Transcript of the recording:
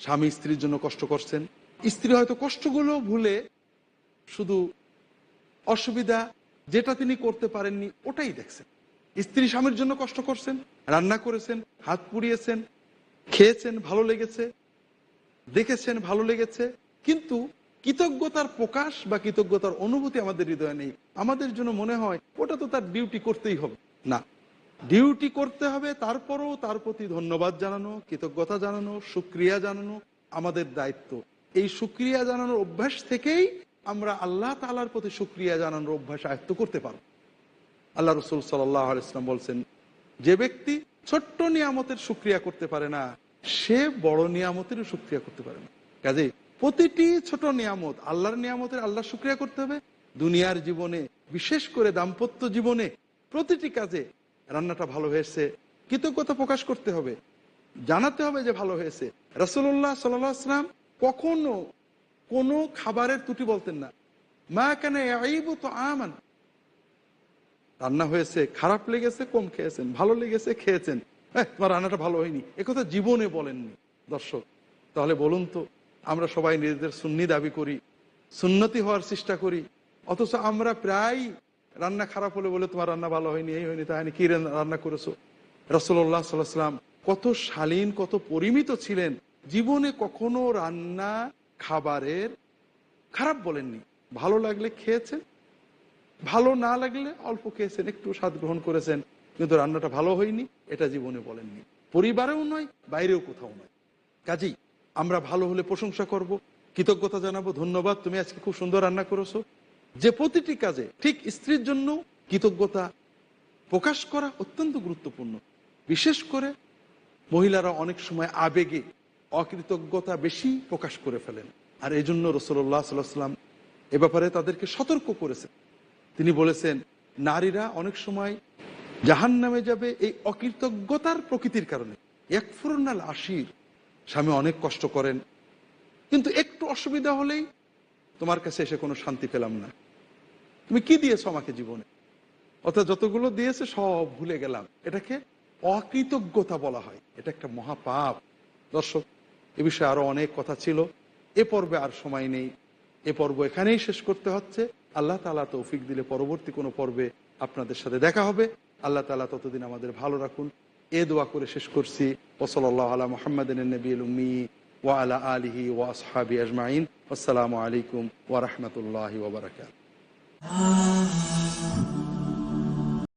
স্বামী স্ত্রীর জন্য কষ্ট করছেন। স্ত্রী হয়তো কষ্টগুলো ভুলে শুধু অসুবিধা যেটা তিনি করতে পারেননি, ওটাই দেখছেন। স্ত্রী স্বামীর জন্য কষ্ট করছেন, রান্না করেছেন, হাত পুড়িয়েছেন, খেয়েছেন, ভালো লেগেছে, দেখেছেন, ভালো লেগেছে, কিন্তু কৃতজ্ঞতার প্রকাশ বা কৃতজ্ঞতার অনুভূতি আমাদের হৃদয়ে নেই। আমাদের জন্য মনে হয়, ওটা তো তার ডিউটি করতেই হবে। না। ডিউটি করতে হবে, তারপরেও তার প্রতি ধন্যবাদ জানানো, কৃতজ্ঞতা জানানো, সুক্রিয়া জানানো আমাদের দায়িত্ব। এই সুক্রিয়া জানানোর অভ্যাস থেকেই আমরা আল্লাহ তালার প্রতি সুক্রিয়া জানানোর অভ্যাস আয়ত্ত করতে পারব। আল্লাহ রসুল সাল্লাহ ইসলাম বলছেন, যে ব্যক্তি ছোট্ট নিয়ামতের সুক্রিয়া করতে পারে না, সে বড় নিয়ামতেরও সুক্রিয়া করতে পারে না। কাজে প্রতিটি ছোট নিয়ামত, আল্লাহর নিয়ামতের আল্লাহ সুক্রিয়া করতে হবে। দুনিয়ার জীবনে, বিশেষ করে দাম্পত্য জীবনে প্রতিটি কাজে রান্নাটা ভালো হয়েছে। কৃতজ্ঞতা প্রকাশ করতে হবে। জানাতে হবে যে ভালো হয়েছে। রসুল্লাহ সাল্লাম কখনো কোনো খাবারের ত্রুটি বলতেন না। মা কেন তো আমান রান্না হয়েছে, খারাপ লেগেছে, কম খেয়েছেন, ভালো লেগেছে, খেয়েছেন। হ্যাঁ তোমার রান্নাটা ভালো হয়নি। একথা জীবনে বলেননি। দর্শক, তাহলে বলুন তো, আমরা সবাই নিজেদের সুন্নি দাবি করি, সুন্নতি হওয়ার চেষ্টা করি, অথচ আমরা প্রায় রান্না খারাপ হলে বলে, তোমার রান্না ভালো হয়নি, এই হয়নি, তাই কি রান্না করেছ? রসল্লাহ সাল্লাম কত শালীন, কত পরিমিত ছিলেন। জীবনে কখনো রান্না খাবারের খারাপ বলেননি। ভালো লাগলে খেয়েছেন, ভালো না লাগলে অল্প খেয়েছেন, একটু স্বাদ গ্রহণ করেছেন, কিন্তু রান্নাটা ভালো হয়নি, এটা জীবনে বলেননি। পরিবারেও নয়, বাইরেও কোথাও নয়। কাজেই আমরা ভালো হলে প্রশংসা করব, কৃতজ্ঞতা জানাব, ধন্যবাদ, তুমি আজকে খুব সুন্দর রান্না করেছ। যে প্রতিটি কাজে ঠিক স্ত্রীর জন্য কৃতজ্ঞতা প্রকাশ করা অত্যন্ত গুরুত্বপূর্ণ। বিশেষ করে মহিলারা অনেক সময় আবেগে অকৃতজ্ঞতা বেশি প্রকাশ করে ফেলেন। আর এই জন্য রসল্লাহ সাল্লাম এ ব্যাপারে তাদেরকে সতর্ক করেছেন। তিনি বলেছেন, নারীরা অনেক সময় জাহান নামে যাবে এই অকৃতজ্ঞতার প্রকৃতির কারণে। এক ফুরনাল আশির, স্বামী অনেক কষ্ট করেন। কিন্তু একটু অসুবিধা হলেই তোমার কাছে এসে কোনো শান্তি পেলাম না। তুমি কি দিয়েছ আমাকে জীবনে? অর্থাৎ যতগুলো দিয়েছে, সব ভুলে গেলাম। এটাকে অকৃতজ্ঞতা বলা হয়। এটা একটা মহাপাপ। দর্শক, এ বিষয়ে আরও অনেক কথা ছিল। এ পর্বে আর সময় নেই। এ পর্ব এখানেই শেষ করতে হচ্ছে। আল্লাহ তালা তৌফিক দিলে পরবর্তী কোনো পর্বে আপনাদের সাথে দেখা হবে। আল্লাহ তালা ততদিন আমাদের ভালো রাখুন। এ দোয়া করে শেষ করছি। ওসলাল্লাহ আলা মোহাম্মদ নবী উম্মি ওয়া আলা আলিহি ওয়া আসহাবি আজমাইন। আসসালামু আলাইকুম ওয়া রাহমাতুল্লাহি ওয়া Ah.